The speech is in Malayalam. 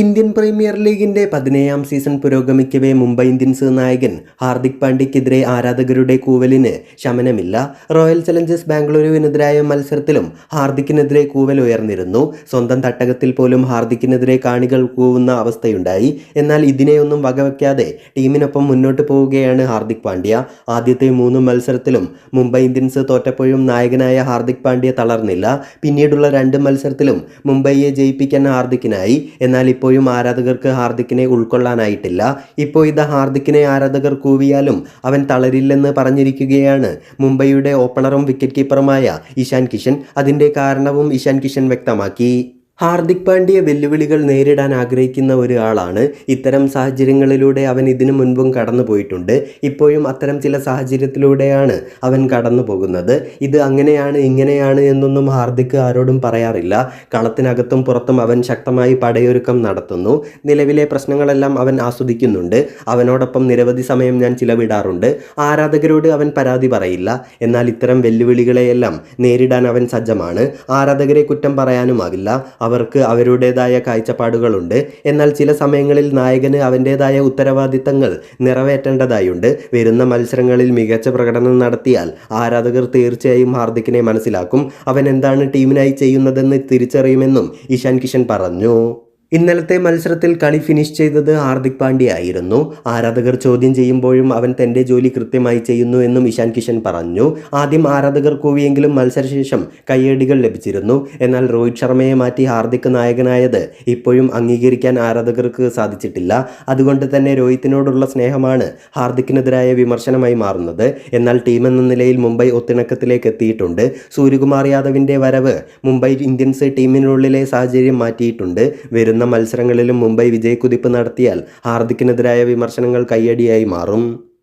ഇന്ത്യൻ പ്രീമിയർ ലീഗിന്റെ പതിനേഴാം സീസൺ പുരോഗമിക്കവേ മുംബൈ ഇന്ത്യൻസ് നായകൻ ഹാർദിക് പാണ്ഡ്യക്കെതിരെ ആരാധകരുടെ കൂവലിന് ശമനമില്ല. റോയൽ ചലഞ്ചേഴ്സ് ബാംഗ്ലൂരുവിനെതിരായ മത്സരത്തിലും ഹാർദിക്കിനെതിരെ കൂവൽ ഉയർന്നിരുന്നു. സ്വന്തം തട്ടകത്തിൽ പോലും ഹാർദിക്കിനെതിരെ കാണികൾ കൂവുന്ന അവസ്ഥയുണ്ടായി. എന്നാൽ ഇതിനെയൊന്നും വകവയ്ക്കാതെ ടീമിനൊപ്പം മുന്നോട്ട് പോവുകയാണ് ഹാർദിക് പാണ്ഡ്യ. ആദ്യത്തെ മൂന്ന് മത്സരത്തിലും മുംബൈ ഇന്ത്യൻസ് തോറ്റപ്പോഴും നായകനായ ഹാർദിക് പാണ്ഡ്യ തളർന്നില്ല. പിന്നീടുള്ള രണ്ട് മത്സരത്തിലും മുംബൈയെ ജയിപ്പിക്കാൻ ഹാർദിക്കിനായി. എന്നാൽ ഇപ്പോഴും ആരാധകർക്ക് ഹാർദിക്കിനെ ഉൾക്കൊള്ളാനായിട്ടില്ല. ഇപ്പോൾ ഇത് ഹാർദിക്കിനെ ആരാധകർ കൂവിയാലും അവൻ തളരില്ലെന്ന് പറഞ്ഞിരിക്കുകയാണ് മുംബൈയുടെ ഓപ്പണറും വിക്കറ്റ് കീപ്പറുമായ ഇഷാൻ കിഷൻ. അതിന്റെ കാരണവും ഇഷാൻ കിഷൻ വ്യക്തമാക്കി. ഹാർദിക് പാണ്ഡ്യ വെല്ലുവിളികൾ നേരിടാൻ ആഗ്രഹിക്കുന്ന ഒരാളാണ്. ഇത്തരം സാഹചര്യങ്ങളിലൂടെ അവൻ ഇതിനു മുൻപും കടന്നു പോയിട്ടുണ്ട് ഇപ്പോഴും അത്തരം ചില സാഹചര്യത്തിലൂടെയാണ് അവൻ കടന്നു പോകുന്നത് ഇത് അങ്ങനെയാണ് ഇങ്ങനെയാണ് എന്നൊന്നും ഹാർദിക് ആരോടും പറയാറില്ല. കളത്തിനകത്തും പുറത്തും അവൻ ശക്തമായി പടയൊരുക്കം നടത്തുന്നു. നിലവിലെ പ്രശ്നങ്ങളെല്ലാം അവൻ ആസ്വദിക്കുന്നുണ്ട്. അവനോടൊപ്പം നിരവധി സമയം ഞാൻ ചിലവിടാറുണ്ട്. ആരാധകരോട് അവൻ പരാതി പറയില്ല. എന്നാൽ ഇത്തരം വെല്ലുവിളികളെയെല്ലാം നേരിടാൻ അവൻ സജ്ജമാണ്. ആരാധകരെ കുറ്റം പറയാനുമാകില്ല. അവർക്ക് അവരുടേതായ കാഴ്ചപ്പാടുകളുണ്ട്. എന്നാൽ ചില സമയങ്ങളിൽ നായകന് അവന്റേതായ ഉത്തരവാദിത്തങ്ങൾ നിറവേറ്റേണ്ടതായുണ്ട്. വരുന്ന മത്സരങ്ങളിൽ മികച്ച പ്രകടനം നടത്തിയാൽ ആരാധകർ തീർച്ചയായും ഹാർദിക്കിനെ മനസ്സിലാക്കും. അവൻ എന്താണ് ടീമിനായി ചെയ്യുന്നതെന്ന് തിരിച്ചറിയുമെന്നും ഇഷാൻ കിഷൻ പറഞ്ഞു. ഇന്നലത്തെ മത്സരത്തിൽ കളി ഫിനിഷ് ചെയ്തത് ഹാർദിക് പാണ്ഡ്യ ആയിരുന്നു. ആരാധകർ ചോദ്യം ചെയ്യുമ്പോഴും അവൻ തന്റെ ജോലി കൃത്യമായി ചെയ്യുന്നു എന്നും ഇഷാൻ കിഷൻ പറഞ്ഞു. ആദ്യം ആരാധകർ കൂവിയെങ്കിലും മത്സരശേഷം കയ്യടികൾ ലഭിച്ചിരുന്നു. എന്നാൽ രോഹിത് ശർമ്മയെ മാറ്റി ഹാർദിക് നായകനായത് ഇപ്പോഴും അംഗീകരിക്കാൻ ആരാധകർക്ക് സാധിച്ചിട്ടില്ല. അതുകൊണ്ട് തന്നെ രോഹിത്തിനോടുള്ള സ്നേഹമാണ് ഹാർദിക്കിനെതിരായ വിമർശനമായി മാറുന്നത്. എന്നാൽ ടീമെന്ന നിലയിൽ മുംബൈ ഒത്തിണക്കത്തിലേക്ക് എത്തിയിട്ടുണ്ട്. സൂര്യകുമാർ യാദവിന്റെ വരവ് മുംബൈ ഇന്ത്യൻസ് ടീമിനുള്ളിലെ സാഹചര്യം മാറ്റിയിട്ടുണ്ട്. വരുന്ന മത്സരങ്ങളിലും മുംബൈ വിജയക്കുതിപ്പ് നടത്തിയാൽ ഹാർദിക്കിനെതിരായ വിമർശനങ്ങൾ കയ്യടിയായി മാറും.